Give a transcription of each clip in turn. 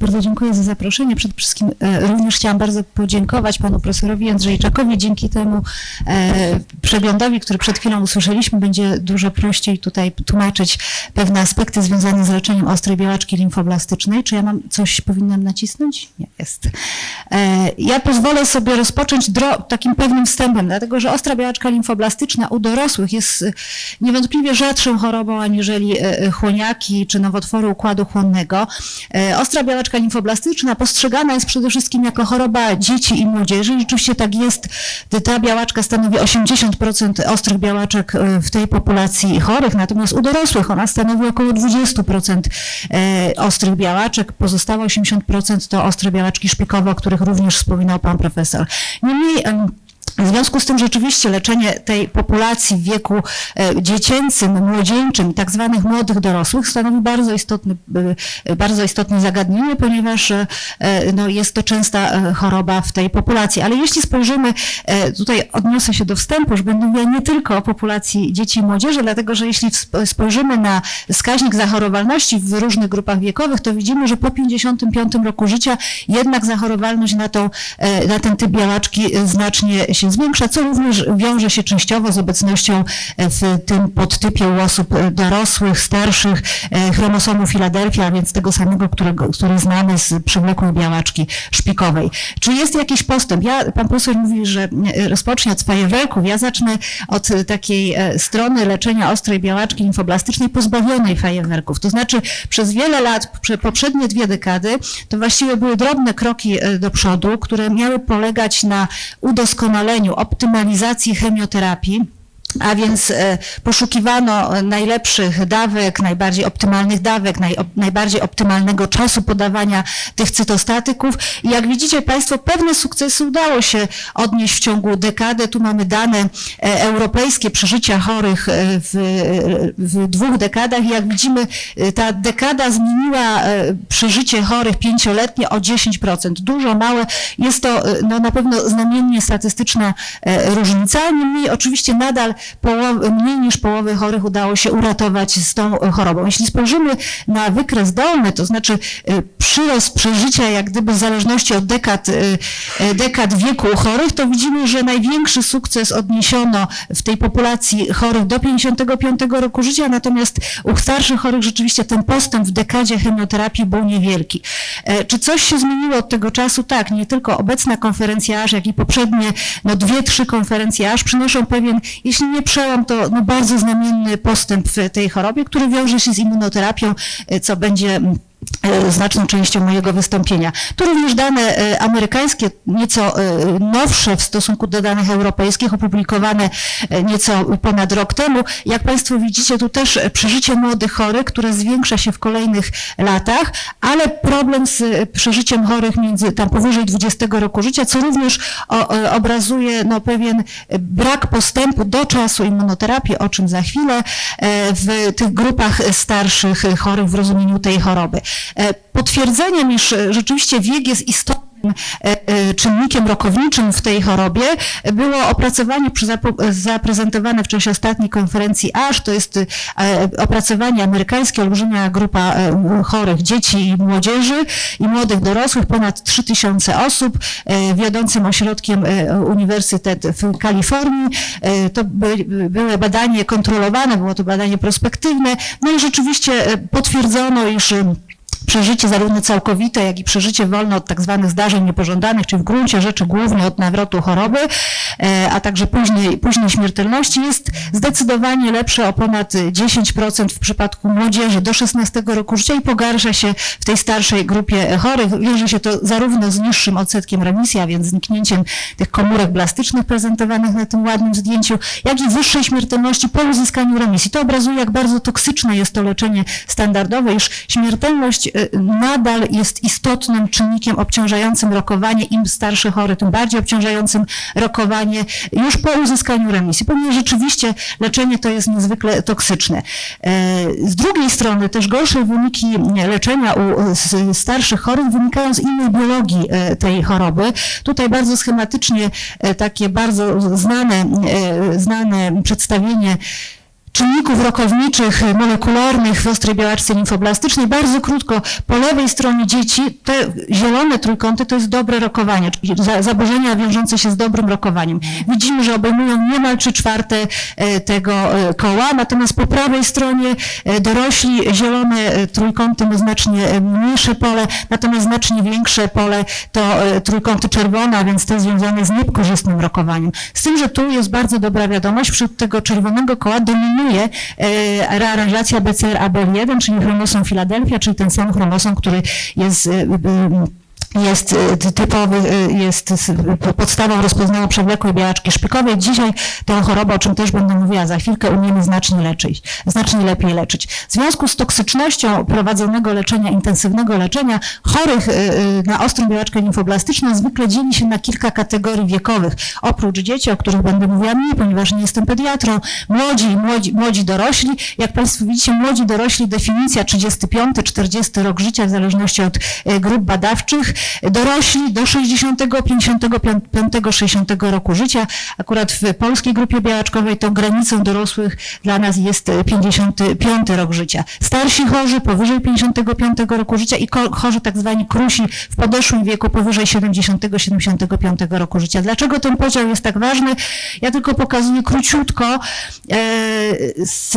Bardzo dziękuję za zaproszenie. Przede wszystkim e, również chciałam bardzo podziękować panu profesorowi Andrzejczakowi. Dzięki temu e, przeglądowi, który przed chwilą usłyszeliśmy, będzie dużo prościej tutaj tłumaczyć pewne aspekty związane z leczeniem ostrej białaczki limfoblastycznej. Czy ja mam coś powinnam nacisnąć? Nie, jest. E, ja pozwolę sobie rozpocząć takim pewnym wstępem, dlatego że ostra białaczka limfoblastyczna u dorosłych jest niewątpliwie rzadszą chorobą aniżeli chłoniaki czy nowotwory układu chłonnego. Ostra białaczka limfoblastyczna postrzegana jest przede wszystkim jako choroba dzieci i młodzieży. Rzeczywiście tak jest. Ta białaczka stanowi 80% ostrych białaczek e, w tej populacji chorych, natomiast u dorosłych ona stanowi około 20% e, ostrych białaczek. Pozostałe 80% to ostre białaczki szpikowe, o których również wspominał pan profesor. Niemniej em, w związku z tym rzeczywiście leczenie tej populacji w wieku e, dziecięcym, młodzieńczym, tak zwanych młodych dorosłych stanowi bardzo istotny, e, bardzo istotne zagadnienie, ponieważ e, no, jest to częsta choroba w tej populacji. Ale jeśli spojrzymy, tutaj odniosę się do wstępu, że będę mówiła nie tylko o populacji dzieci i młodzieży, dlatego że jeśli sp- spojrzymy na wskaźnik zachorowalności w różnych grupach wiekowych, to widzimy, że po 55 roku życia jednak zachorowalność na, tą, na ten typ białaczki znacznie się zwiększa, co również wiąże się częściowo z obecnością e, w tym podtypie u osób e, dorosłych, starszych e, chromosomu Filadelfia, a więc tego samego, którego, który znamy z przewlekłej białaczki szpikowej. Czy jest jakiś postęp? Ja, pan profesor mówi, że rozpocznie od fajerwerków. Ja zacznę od takiej strony leczenia ostrej białaczki limfoblastycznej pozbawionej fajerwerków. To znaczy przez wiele lat, prze- poprzednie dwie dekady, to właściwie były drobne kroki do przodu, które miały polegać na udoskonaleniu, optymalizacji chemioterapii. A więc e, poszukiwano najlepszych dawek, najbardziej optymalnych dawek, naj, najbardziej optymalnego czasu podawania tych cytostatyków. I jak widzicie Państwo, pewne sukcesy udało się odnieść w ciągu dekady. Tu mamy dane e, europejskie przeżycia chorych e, w, w dwóch dekadach. I jak widzimy, ta dekada zmieniła przeżycie chorych pięcioletnie o 10%. Dużo, małe. Jest to no, na pewno znamiennie statystyczna różnica. Niemniej oczywiście nadal połowy, mniej niż połowy chorych udało się uratować z tą chorobą. Jeśli spojrzymy na wykres dolny, to znaczy e, przyrost przeżycia jak gdyby w zależności od dekad, e, e, dekad wieku chorych, to widzimy, że największy sukces odniesiono w tej populacji chorych do 55 roku życia, natomiast u starszych chorych rzeczywiście ten postęp w dekadzie chemioterapii był niewielki. E, Czy coś się zmieniło od tego czasu? Tak, nie tylko obecna konferencja ASZ, jak i poprzednie no, dwie, trzy konferencje ASZ przynoszą pewien, jeśli nie przełom, to no, bardzo znamienny postęp w tej chorobie, który wiąże się z immunoterapią, co będzie mm, znaczną częścią mojego wystąpienia. Tu również dane e, amerykańskie, nieco e, nowsze w stosunku do danych europejskich, opublikowane e, nieco ponad rok temu. Jak Państwo widzicie, tu też e, przeżycie młodych chorych, które zwiększa się w kolejnych latach, ale problem z e, przeżyciem chorych między tam powyżej 20 roku życia, co również e, obrazuje no, pewien e, brak postępu do czasu immunoterapii, o czym za chwilę, e, w tych grupach starszych e, chorych w rozumieniu tej choroby. E, Potwierdzeniem, iż e, rzeczywiście wiek jest istotny, e, czynnikiem rokowniczym w tej chorobie było opracowanie zaprezentowane w czasie ostatniej konferencji ASH, to jest opracowanie amerykańskie, olbrzymia grupa chorych dzieci i młodzieży i młodych dorosłych, ponad 3000 osób, wiodącym ośrodkiem Uniwersytet w Kalifornii. To by, były badanie kontrolowane, było to badanie prospektywne, no i rzeczywiście potwierdzono, iż przeżycie zarówno całkowite, jak i przeżycie wolne od tak zwanych zdarzeń niepożądanych, czyli w gruncie rzeczy głównie od nawrotu choroby, e, a także później, później śmiertelności jest zdecydowanie lepsze o ponad 10% w przypadku młodzieży do 16 roku życia i pogarsza się w tej starszej grupie chorych. Wiąże się to zarówno z niższym odsetkiem remisji, a więc zniknięciem tych komórek blastycznych prezentowanych na tym ładnym zdjęciu, jak i wyższej śmiertelności po uzyskaniu remisji. To obrazuje, jak bardzo toksyczne jest to leczenie standardowe, iż śmiertelność y, nadal jest istotnym czynnikiem obciążającym rokowanie. Im starszy chory, tym bardziej obciążającym rokowanie już po uzyskaniu remisji, ponieważ rzeczywiście leczenie to jest niezwykle toksyczne. E, Z drugiej strony też gorsze wyniki leczenia u starszych chorych wynikają z innej biologii e, tej choroby. Tutaj bardzo schematycznie e, takie bardzo znane, znane przedstawienie czynników rokowniczych, e, molekularnych w ostrej białaczce limfoblastycznej. Bardzo krótko, po lewej stronie dzieci te zielone trójkąty to jest dobre rokowanie, czyli za- zaburzenia wiążące się z dobrym rokowaniem. Widzimy, że obejmują niemal trzy czwarte e, tego e, koła, natomiast po prawej stronie e, dorośli zielone trójkąty ma znacznie mniejsze pole, natomiast znacznie większe pole to trójkąty czerwone, a więc te związane z niekorzystnym rokowaniem. Z tym, że tu jest bardzo dobra wiadomość, wśród tego czerwonego koła dominuje e, rearanżacja BCR-ABL1, czyli chromosom Filadelfia, czyli ten sam chromosom, który jest e, e, jest ty- typowy, e, jest podstawą rozpoznania przewlekłej białaczki szpikowej. Dzisiaj tę chorobę, o czym też będę mówiła za chwilkę, umiemy znacznie leczyć, znacznie lepiej leczyć. W związku z toksycznością prowadzonego leczenia, intensywnego leczenia, chorych e, na ostrą białaczkę limfoblastyczną zwykle dzieli się na kilka kategorii wiekowych. Oprócz dzieci, o których będę mówiła mniej, ponieważ nie jestem pediatrą, młodzi, i młodzi, młodzi dorośli. Jak Państwo widzicie, młodzi dorośli, definicja 35-40 rok życia, w zależności od grup badawczych, dorośli do 60, 55, 60 roku życia. Akurat w polskiej grupie białaczkowej to granicą dorosłych dla nas jest e, 55 rok życia. Starsi chorzy powyżej 55 roku życia i chorzy tak zwani krusi w podeszłym wieku powyżej 70-75 roku życia. Dlaczego ten podział jest tak ważny? Ja tylko pokazuję króciutko e,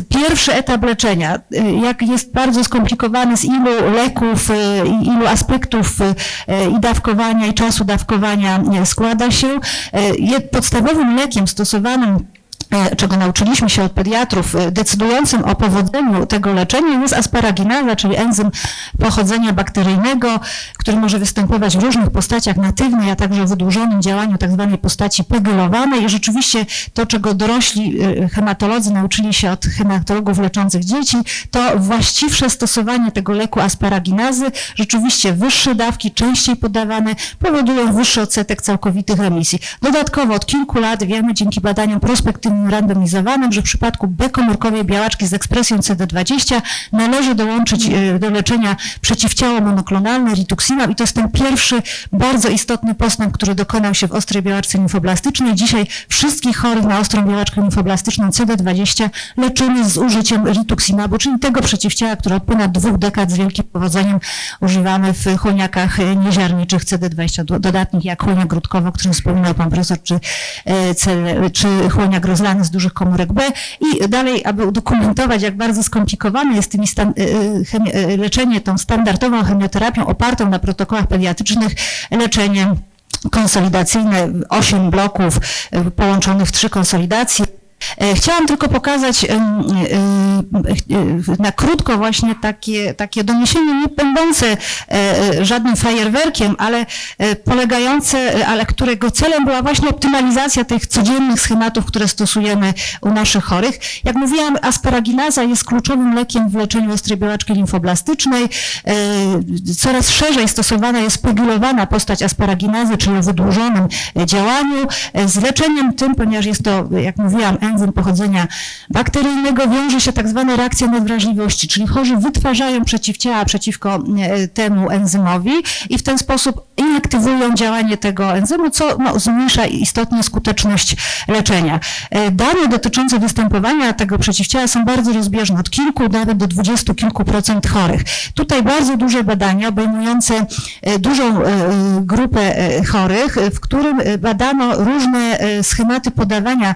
pierwszy etap leczenia, e, jak jest bardzo skomplikowany z ilu leków, e, i ilu aspektów i dawkowania, i czasu dawkowania e, składa się. E, Podstawowym lekiem stosowanym e, czego nauczyliśmy się od pediatrów, e, decydującym o powodzeniu tego leczenia jest asparaginaza, czyli enzym pochodzenia bakteryjnego, który może występować w różnych postaciach natywnej, a także o wydłużonym działaniu tak zwanej postaci pegylowanej. I rzeczywiście to, czego dorośli e, hematolodzy nauczyli się od hematologów leczących dzieci, to właściwsze stosowanie tego leku asparaginazy, rzeczywiście wyższe dawki, częściej podawane, powodują wyższy odsetek całkowitych remisji. Dodatkowo od kilku lat wiemy dzięki badaniom prospektywnym randomizowanym, że w przypadku B-komórkowej białaczki z ekspresją CD20 należy dołączyć e, do leczenia przeciwciało monoklonalne rituximab i to jest ten pierwszy bardzo istotny postęp, który dokonał się w ostrej białaczce limfoblastycznej. Dzisiaj wszystkich chorych na ostrą białaczkę limfoblastyczną CD20 leczymy z użyciem rituximabu, czyli tego przeciwciała, które od ponad dwóch dekad z wielkim powodzeniem używamy w chłoniakach e, nieziarniczych CD20 do- dodatnich, jak chłoniak grudkowy, o którym wspominał pan profesor, czy, e, czy z dużych komórek B. I dalej, aby udokumentować, jak bardzo skomplikowane jest tymi stan, e, chemi- e, leczenie tą standardową chemioterapią opartą na protokołach pediatrycznych, leczeniem konsolidacyjne, osiem bloków połączonych w trzy konsolidacje. E, Chciałam tylko pokazać e, na krótko właśnie takie, takie doniesienie nie będące e, żadnym fajerwerkiem, ale polegające, ale którego celem była właśnie optymalizacja tych codziennych schematów, które stosujemy u naszych chorych. Jak mówiłam, asparaginaza jest kluczowym lekiem w leczeniu ostrej białaczki limfoblastycznej. Coraz szerzej stosowana jest pogulowana postać asparaginazy, czyli o wydłużonym działaniu. Z leczeniem tym, ponieważ jest to, jak mówiłam, enzym pochodzenia bakteryjnego, wiąże się tak zwana reakcja nadwrażliwości, czyli chorzy wytwarzają przeciwciała przeciwko e, temu enzymowi i w ten sposób inaktywują działanie tego enzymu, co no, zmniejsza istotnie skuteczność leczenia. E, Dane dotyczące występowania tego przeciwciała są bardzo rozbieżne, od kilku nawet do dwudziestu kilku procent chorych. Tutaj bardzo duże badania obejmujące e, dużą grupę chorych, w którym badano różne schematy podawania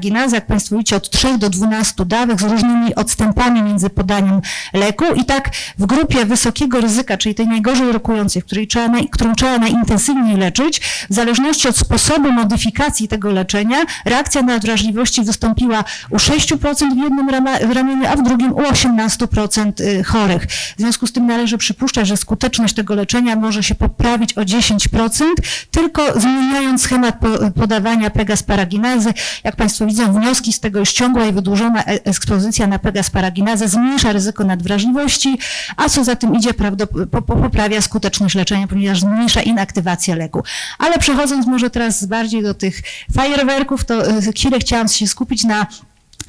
pegasparaginezy, jak Państwo widzicie, od 3 do 12 dawek z różnymi odstępami między podaniem leku i tak w grupie wysokiego ryzyka, czyli tej najgorzej rokującej, której trzeba którą trzeba najintensywniej leczyć, w zależności od sposobu modyfikacji tego leczenia, reakcja na wrażliwości wystąpiła u 6% w jednym ramieniu, a w drugim u 18% y, chorych. W związku z tym należy przypuszczać, że skuteczność tego leczenia może się poprawić o 10%, tylko zmieniając schemat po, podawania pegasparaginezy. Jak Państwo widzą, wnioski z tego, już ciągła i wydłużona e- ekspozycja na pegasparaginazę zmniejsza ryzyko nadwrażliwości, a co za tym idzie, poprawia skuteczność leczenia, ponieważ zmniejsza inaktywację leku. Ale przechodząc może teraz bardziej do tych fajerwerków, to e, chwilę chciałam się skupić na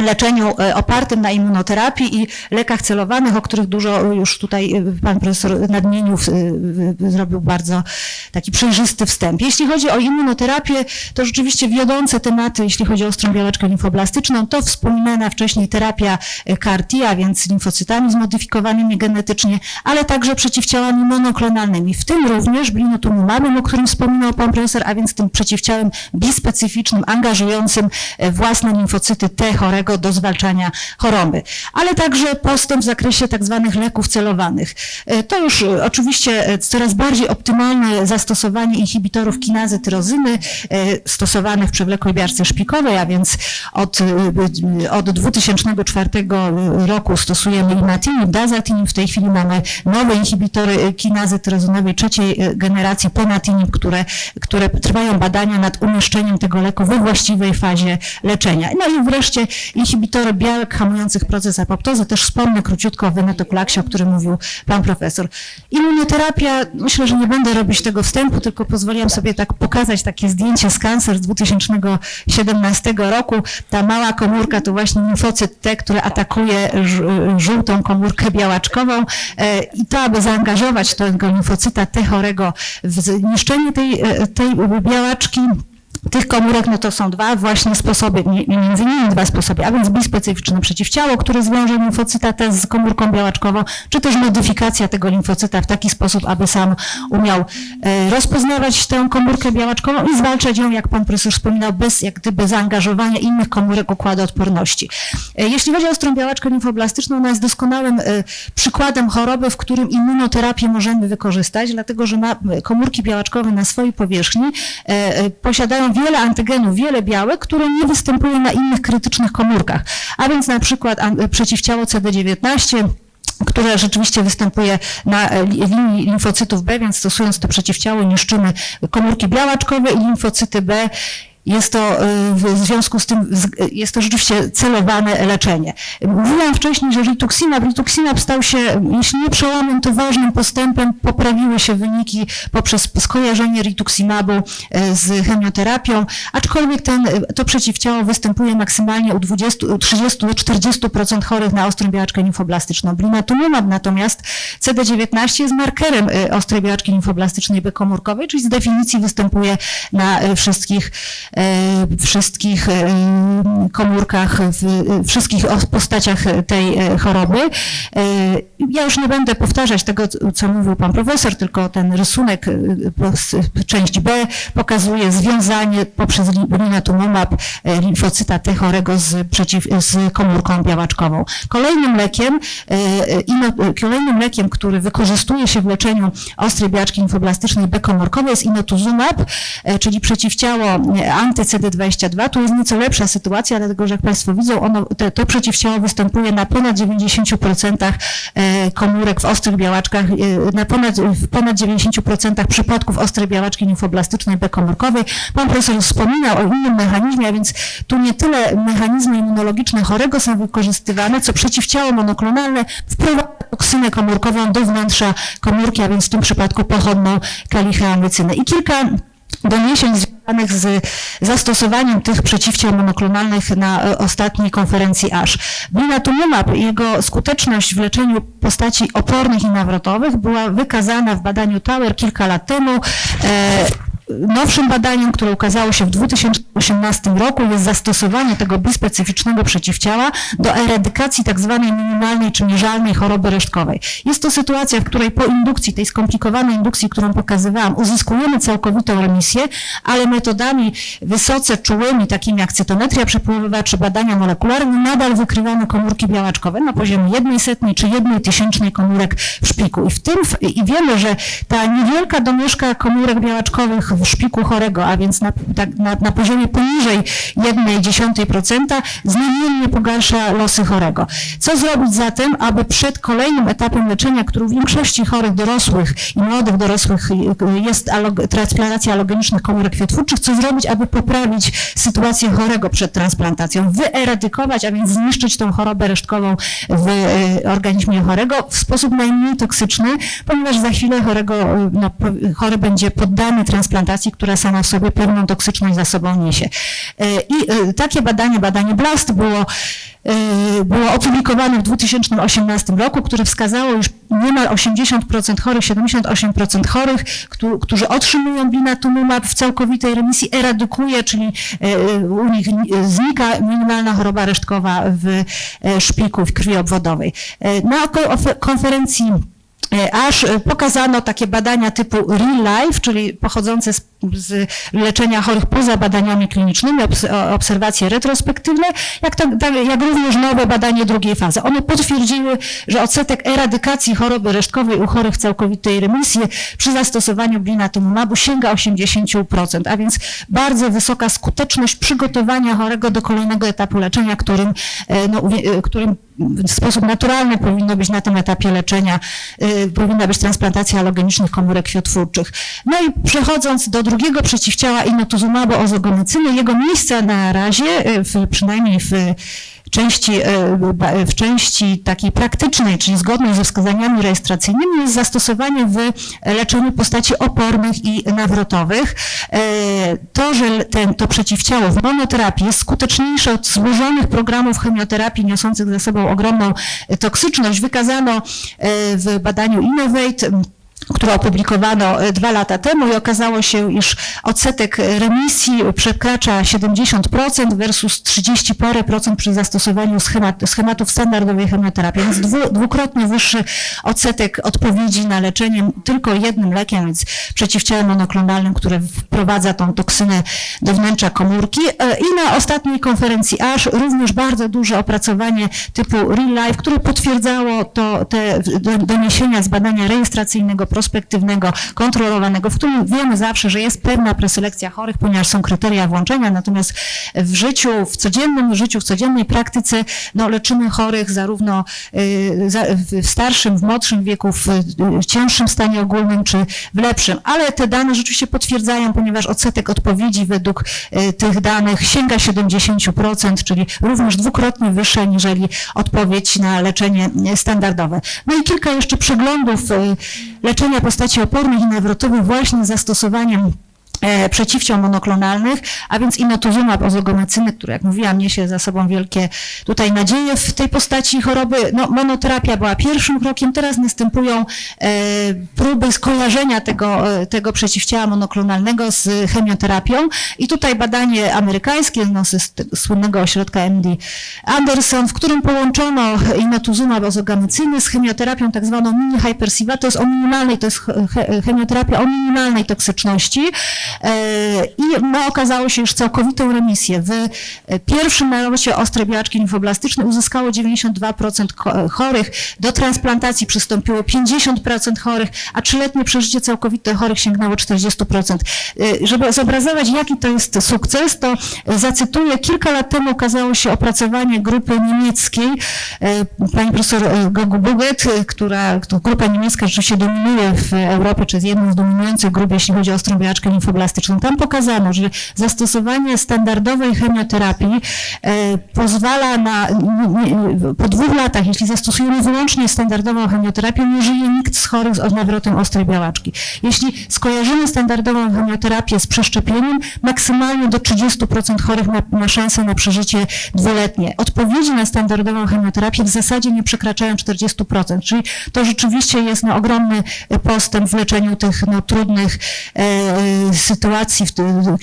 leczeniu e, opartym na immunoterapii i lekach celowanych, o których dużo już tutaj e, pan profesor nadmienił, e, zrobił bardzo taki przejrzysty wstęp. Jeśli chodzi o immunoterapię, to rzeczywiście wiodące tematy, jeśli chodzi o ostrą białeczkę limfoblastyczną, to wspominana wcześniej terapia CAR-T, a więc limfocytami zmodyfikowanymi genetycznie, ale także przeciwciałami monoklonalnymi, w tym również blinotumumabem, o którym wspominał pan profesor, a więc tym przeciwciałem bispecyficznym, angażującym własne limfocyty T chorego do zwalczania choroby, ale także postęp w zakresie tak zwanych leków celowanych. E, To już e, oczywiście e, coraz bardziej optymalne zastosowanie inhibitorów kinazy tyrozyny stosowanych w przewlekłej biarce szpikowej, a więc od, od 2004 roku stosujemy imatinib, dazatinib, w tej chwili mamy nowe inhibitory kinazy tyrozynowej trzeciej generacji, ponatinib, które, które trwają badania nad umieszczeniem tego leku we właściwej fazie leczenia. No i wreszcie inhibitory białek hamujących proces apoptozy, też wspomnę króciutko o wenetoklaksie, o którym mówił pan profesor. Immunoterapia, myślę, że nie będę robić tego wstępu, tylko pozwoliłam sobie tak pokazać takie zdjęcie z kancer z 2017 roku. Ta mała komórka to właśnie limfocyt T, który atakuje żółtą komórkę białaczkową E, i to, aby zaangażować tego limfocyta T chorego w zniszczenie tej, e, tej białaczki, tych komórek, no to są dwa właśnie sposoby, mi- między innymi dwa sposoby, a więc bispecyficzne przeciwciało, które zwiąże limfocyta z komórką białaczkową, czy też modyfikacja tego limfocyta w taki sposób, aby sam umiał e, rozpoznawać tę komórkę białaczkową i zwalczać ją, jak pan profesor wspominał, bez jak gdyby zaangażowania innych komórek układu odporności. E, Jeśli chodzi o ostrą białaczkę limfoblastyczną, ona jest doskonałym e, przykładem choroby, w którym immunoterapię możemy wykorzystać, dlatego że komórki białaczkowe na swojej powierzchni posiadają wiele antygenów, wiele białek, które nie występują na innych krytycznych komórkach, a więc na przykład przeciwciało CD19, które rzeczywiście występuje na e, li- linii limfocytów B, więc stosując to przeciwciało niszczymy komórki białaczkowe i limfocyty B. Jest to e, w związku z tym, jest to rzeczywiście celowane leczenie. Mówiłam wcześniej, że rituximab, rituximab stał się, jeśli nie przełomem, to ważnym postępem. Poprawiły się wyniki poprzez skojarzenie rituximabu e, z chemioterapią, aczkolwiek ten, e, to przeciwciało występuje maksymalnie u 20, u 30 do 40% chorych na ostrą białaczkę limfoblastyczną. Blinatumomab natomiast CD19 jest markerem ostrej białaczki limfoblastycznej bekomórkowej, czyli z definicji występuje na wszystkich, wszystkich e, komórkach, w e, wszystkich os- postaciach tej e, choroby. E, Ja już nie będę powtarzać tego, co- mówił pan profesor, tylko ten rysunek, e, część B pokazuje związanie poprzez blinatumomab e, limfocyta T chorego z, przeciw, z komórką białaczkową. Kolejnym lekiem, e, e, kolejnym lekiem, który wykorzystuje się w leczeniu ostrej biaczki limfoblastycznej bekomórkowej jest inotuzumab, e, czyli przeciwciało e, anty-CD22. Tu jest nieco lepsza sytuacja, dlatego że jak Państwo widzą, ono, to przeciwciało występuje na ponad 90% e, komórek w ostrych białaczkach, e, na ponad, w ponad 90% przypadków ostrej białaczki limfoblastycznej bekomórkowej. Pan profesor wspominał o innym mechanizmie, a więc tu nie tyle mechanizmy immunologiczne chorego są wykorzystywane, co przeciwciało monoklonalne wprowadza toksynę komórkową do wnętrza komórki, a więc w tym przypadku pochodną kalicheamycynę. I kilka doniesień związanych z zastosowaniem tych przeciwciał monoklonalnych na e, ostatniej konferencji ASH. Blinatumomab, jego skuteczność w leczeniu postaci opornych i nawrotowych była wykazana w badaniu Tower kilka lat temu. Nowszym badaniem, które ukazało się w 2018 roku, jest zastosowanie tego bispecyficznego przeciwciała do eradykacji tak zwanej minimalnej czy mierzalnej choroby resztkowej. Jest to sytuacja, w której po indukcji, tej skomplikowanej indukcji, którą pokazywałam, uzyskujemy całkowitą remisję, ale metodami wysoce czułymi, takimi jak cytometria przepływowa czy badania molekularne, nadal wykrywamy komórki białaczkowe na poziomie jednej setnej czy jednej tysięcznej komórek w szpiku. I w tym, i wiemy, że ta niewielka domieszka komórek białaczkowych szpiku chorego, a więc na, tak, na, na poziomie poniżej 1,1% znamiennie pogarsza losy chorego. Co zrobić zatem, aby przed kolejnym etapem leczenia, który w większości chorych dorosłych i młodych dorosłych jest alog- transplantacja alogenicznych komórek kwiatwórczych, co zrobić, aby poprawić sytuację chorego przed transplantacją, wyeradykować, a więc zniszczyć tą chorobę resztkową w e, organizmie chorego w sposób najmniej toksyczny, ponieważ za chwilę chorego, no, chory będzie poddany transplantacji, która sama w sobie pewną toksyczność za sobą niesie. E, I e, takie badanie, badanie BLAST było y, było opublikowane w 2018 roku, które wskazało, iż niemal 80% chorych, 78% chorych, któ- którzy otrzymują blinatumumab w całkowitej remisji, eradykuje, czyli u nich ni- znika minimalna choroba resztkowa w e, szpiku, w krwi obwodowej. E, Na konferencji E, aż e, pokazano takie badania typu real life, czyli pochodzące z, z leczenia chorych poza badaniami klinicznymi, obs, obserwacje retrospektywne, jak, to, tak, jak również nowe badanie drugiej fazy. One potwierdziły, że odsetek eradykacji choroby resztkowej u chorych całkowitej remisji przy zastosowaniu blinatumomabu sięga 80%, a więc bardzo wysoka skuteczność przygotowania chorego do kolejnego etapu leczenia, którym, e, no, e, którym w sposób naturalny powinno być na tym etapie leczenia, y, powinna być transplantacja alogenicznych komórek krwiotwórczych. No i przechodząc do drugiego przeciwciała inotuzumabu ozogomycyny, jego miejsce na razie, y, w, przynajmniej w części, ba- w części takiej praktycznej, czyli zgodnej ze wskazaniami rejestracyjnymi, jest zastosowanie w leczeniu postaci opornych i nawrotowych. E, To, że ten, to przeciwciało w monoterapii jest skuteczniejsze od złożonych programów chemioterapii niosących ze sobą ogromną e, toksyczność, wykazano e, w badaniu Innovate które opublikowano e, dwa lata temu i okazało się, iż odsetek remisji przekracza 70% versus 30 parę procent przy zastosowaniu schemat, schematów standardowej chemioterapii, więc dwu, dwukrotnie wyższy odsetek odpowiedzi na leczenie tylko jednym lekiem, więc przeciwciałem monoklonalnym, które wprowadza tą toksynę do wnętrza komórki. E, I na ostatniej konferencji ASH również bardzo duże opracowanie typu Real Life, które potwierdzało to, te do- doniesienia z badania rejestracyjnego, prospektywnego, kontrolowanego, w którym wiemy zawsze, że jest pewna preselekcja chorych, ponieważ są kryteria włączenia, natomiast w życiu, w codziennym życiu, w codziennej praktyce, no, leczymy chorych zarówno y, w starszym, w młodszym wieku, w y, cięższym stanie ogólnym, czy w lepszym. Ale te dane rzeczywiście potwierdzają, ponieważ odsetek odpowiedzi według y, tych danych sięga 70%, czyli również dwukrotnie wyższa niżeli odpowiedź na leczenie standardowe. No i kilka jeszcze przeglądów leczenia postaci opornych i nawrotowych właśnie zastosowaniem przeciwciał monoklonalnych, a więc inotuzumab ozogomecyny, który jak mówiłam niesie za sobą wielkie tutaj nadzieje w tej postaci choroby. No, monoterapia była pierwszym krokiem, teraz następują e, próby skojarzenia tego, e, tego przeciwciała monoklonalnego z chemioterapią. I tutaj badanie amerykańskie no, z słynnego ośrodka MD Anderson, w którym połączono inotuzumab ozogamecyny z chemioterapią tak zwaną mini hypersiva, to jest o minimalnej, to jest che- che- chemioterapia o minimalnej toksyczności. E, i no, okazało się, że całkowitą remisję. W e, pierwszym nalocie ostrej białaczki limfoblastycznej uzyskało 92% ko- chorych, do transplantacji przystąpiło 50% chorych, a trzyletnie przeżycie całkowite chorych sięgnęło 40%. E, Żeby zobrazować, jaki to jest sukces, to e, zacytuję, kilka lat temu okazało się opracowanie grupy niemieckiej, e, pani profesor e, Gogu Buget, e, która, grupa niemiecka rzeczywiście dominuje w Europie, czy jest jedną z dominujących grup, jeśli chodzi o ostrą białaczkę limfoblastyczną. Tam pokazano, że zastosowanie standardowej chemioterapii e, pozwala na, po dwóch latach, jeśli zastosujemy wyłącznie standardową chemioterapię, nie żyje nikt z chorych z nawrotem ostrej białaczki. Jeśli skojarzymy standardową chemioterapię z przeszczepieniem, maksymalnie do 30% chorych ma, ma szansę na przeżycie dwuletnie. Odpowiedzi na standardową chemioterapię w zasadzie nie przekraczają 40%, czyli to rzeczywiście jest no, ogromny e, postęp w leczeniu tych no, trudnych e, sytuacji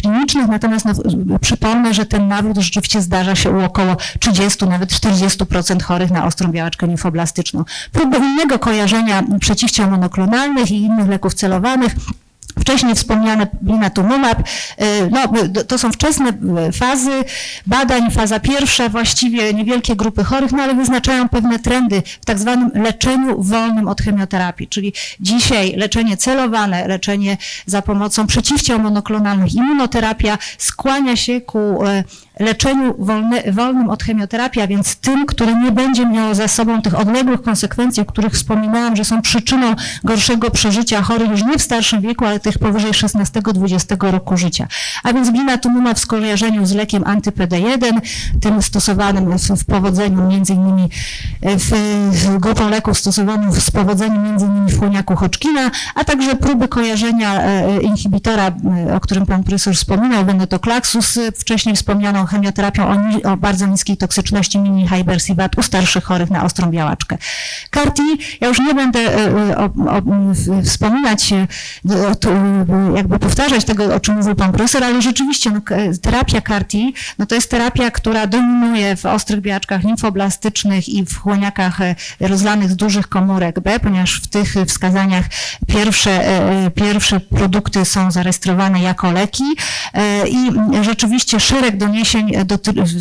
klinicznych, natomiast no, przypomnę, że ten nawrót rzeczywiście zdarza się u około 30, nawet 40% chorych na ostrą białaczkę limfoblastyczną. Próby innego kojarzenia przeciwciał monoklonalnych i innych leków celowanych Wcześniej wspomniane blinatumumab, y, no, to są wczesne fazy badań. Faza pierwsza właściwie niewielkie grupy chorych, no ale wyznaczają pewne trendy w tak zwanym leczeniu wolnym od chemioterapii, czyli dzisiaj leczenie celowane, leczenie za pomocą przeciwciał monoklonalnych, immunoterapia skłania się ku e, leczeniu wolne, wolnym od chemioterapii, a więc tym, które nie będzie miało za sobą tych odległych konsekwencji, o których wspominałam, że są przyczyną gorszego przeżycia chorych już nie w starszym wieku, ale tych powyżej 16-20 roku życia. A więc blinatumumab w skojarzeniu z lekiem anty-PD1, tym stosowanym w, w powodzeniu między innymi w, w grupą leków stosowanym z powodzeniem między innymi w chłoniaku Hodgkina, a także próby kojarzenia e, inhibitora, e, o którym pan profesor wspominał, venetoclaxus, e, wcześniej wspomnianą chemioterapią o, ni- o bardzo niskiej toksyczności mini hypersivat u starszych chorych na ostrą białaczkę. CAR-T, ja już nie będę e, e, o, o, w- wspominać, e, o, e, jakby powtarzać tego, o czym mówił pan profesor, ale rzeczywiście no, k- terapia CAR-T, no to jest terapia, która dominuje w ostrych biaczkach limfoblastycznych i w chłoniakach e, rozlanych z dużych komórek B, ponieważ w tych e, wskazaniach pierwsze, e, e, pierwsze produkty są zarejestrowane jako leki e, i rzeczywiście szereg doniesień e,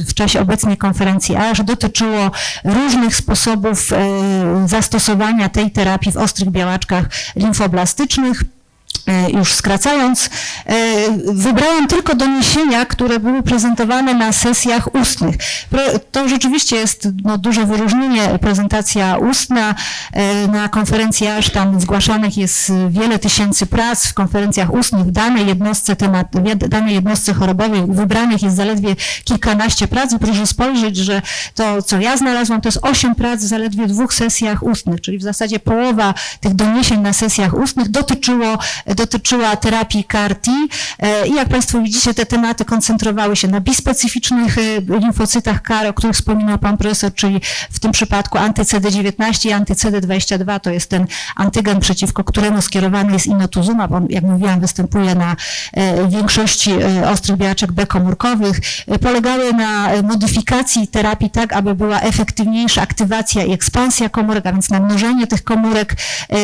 w czasie obecnej konferencji ASH dotyczyło różnych sposobów e, zastosowania tej terapii w ostrych białaczkach limfoblastycznych. E, Już skracając, e, wybrałam tylko doniesienia, które były prezentowane na sesjach ustnych. To rzeczywiście jest no, duże wyróżnienie, prezentacja ustna. E, Na konferencji aż tam zgłaszanych jest wiele tysięcy prac w konferencjach ustnych w danej jednostce temat, w danej jednostce chorobowej wybranych jest zaledwie kilkanaście prac. Proszę spojrzeć, że to, co ja znalazłam, to jest osiem prac w zaledwie dwóch sesjach ustnych, czyli w zasadzie połowa tych doniesień na sesjach ustnych dotyczyło, dotyczyła terapii CAR-T E, i jak Państwo widzicie, te tematy koncentrowały się na bispecyficznych e, limfocytach CAR, o których wspominał Pan Profesor, czyli w tym przypadku anty-CD19 i anty-CD22 to jest ten antygen, przeciwko któremu skierowany jest inotuzumab. On, jak mówiłam, występuje na e, większości ostrych biaczek B komórkowych. Polegały na modyfikacji terapii tak, aby była efektywniejsza aktywacja i ekspansja komórek, a więc namnożenie tych komórek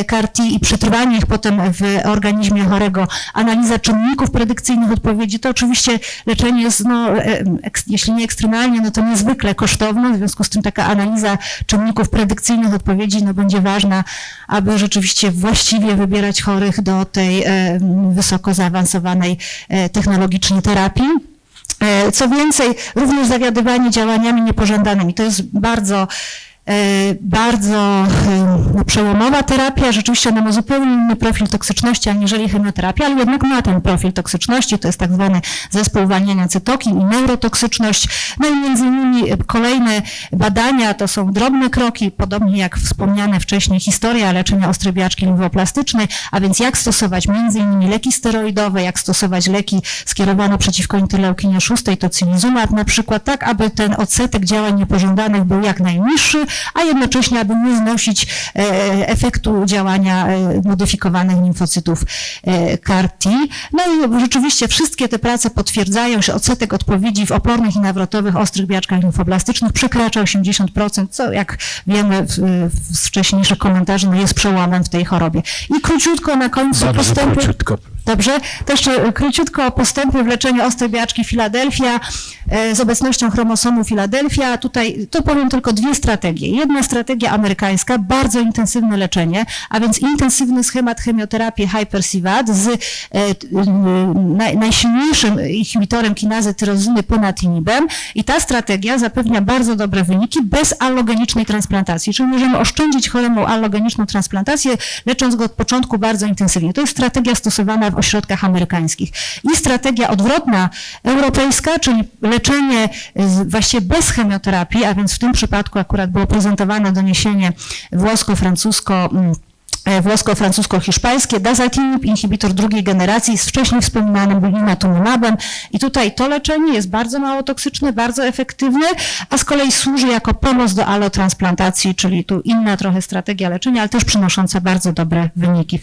CAR-T i przetrwanie ich potem w organizmie chorego. Analiza czynników predykcyjnych odpowiedzi. To oczywiście leczenie jest, no, e, jeśli nie ekstremalnie, no to niezwykle kosztowne. W związku z tym taka analiza czynników predykcyjnych odpowiedzi no, będzie ważna, aby rzeczywiście właściwie wybierać chorych do tej e, wysoko zaawansowanej e, technologicznie terapii. Co więcej, również zawiadywanie działaniami niepożądanymi. To jest bardzo bardzo e, przełomowa terapia. Rzeczywiście ona ma zupełnie inny profil toksyczności aniżeli chemioterapia, ale jednak ma ten profil toksyczności. To jest tak zwany zespół uwalniania cytokin i neurotoksyczność. No i między innymi kolejne badania to są drobne kroki, podobnie jak wspomniane wcześniej historia leczenia ostrej biaczki limfoplastycznej, a więc jak stosować między innymi leki steroidowe, jak stosować leki skierowane przeciwko interleukinie 6, tocilizumab na przykład, tak aby ten odsetek działań niepożądanych był jak najniższy, a jednocześnie aby nie znosić e, efektu działania e, modyfikowanych limfocytów e, CAR-T. No i rzeczywiście wszystkie te prace potwierdzają, że odsetek odpowiedzi w opornych i nawrotowych ostrych biaczkach limfoblastycznych przekracza 80%, co jak wiemy z wcześniejszych komentarzy no jest przełomem w tej chorobie. I króciutko na końcu Bardzo postępy... króciutko. Dobrze, to jeszcze króciutko o postępy w leczeniu ostrej biaczki Filadelfia e, z obecnością chromosomu Filadelfia. Tutaj to powiem tylko dwie strategie. Jedna strategia amerykańska, bardzo intensywne leczenie, a więc intensywny schemat chemioterapii Hypersivat z e, naj, najsilniejszym inhibitorem kinazy tyrozyny ponatinibem i ta strategia zapewnia bardzo dobre wyniki bez allogenicznej transplantacji, czyli możemy oszczędzić choremu allogeniczną transplantację, lecząc go od początku bardzo intensywnie. To jest strategia stosowana w ośrodkach amerykańskich. I strategia odwrotna europejska, czyli leczenie z, właściwie bez chemioterapii, a więc w tym przypadku akurat było prezentowane doniesienie włosko-francusko mm, e, włosko-francusko-hiszpańskie, dazatinib, inhibitor drugiej generacji z wcześniej wspominanym blinatumabem i tutaj to leczenie jest bardzo mało toksyczne, bardzo efektywne, a z kolei służy jako pomoc do allotransplantacji, czyli tu inna trochę strategia leczenia, ale też przynosząca bardzo dobre wyniki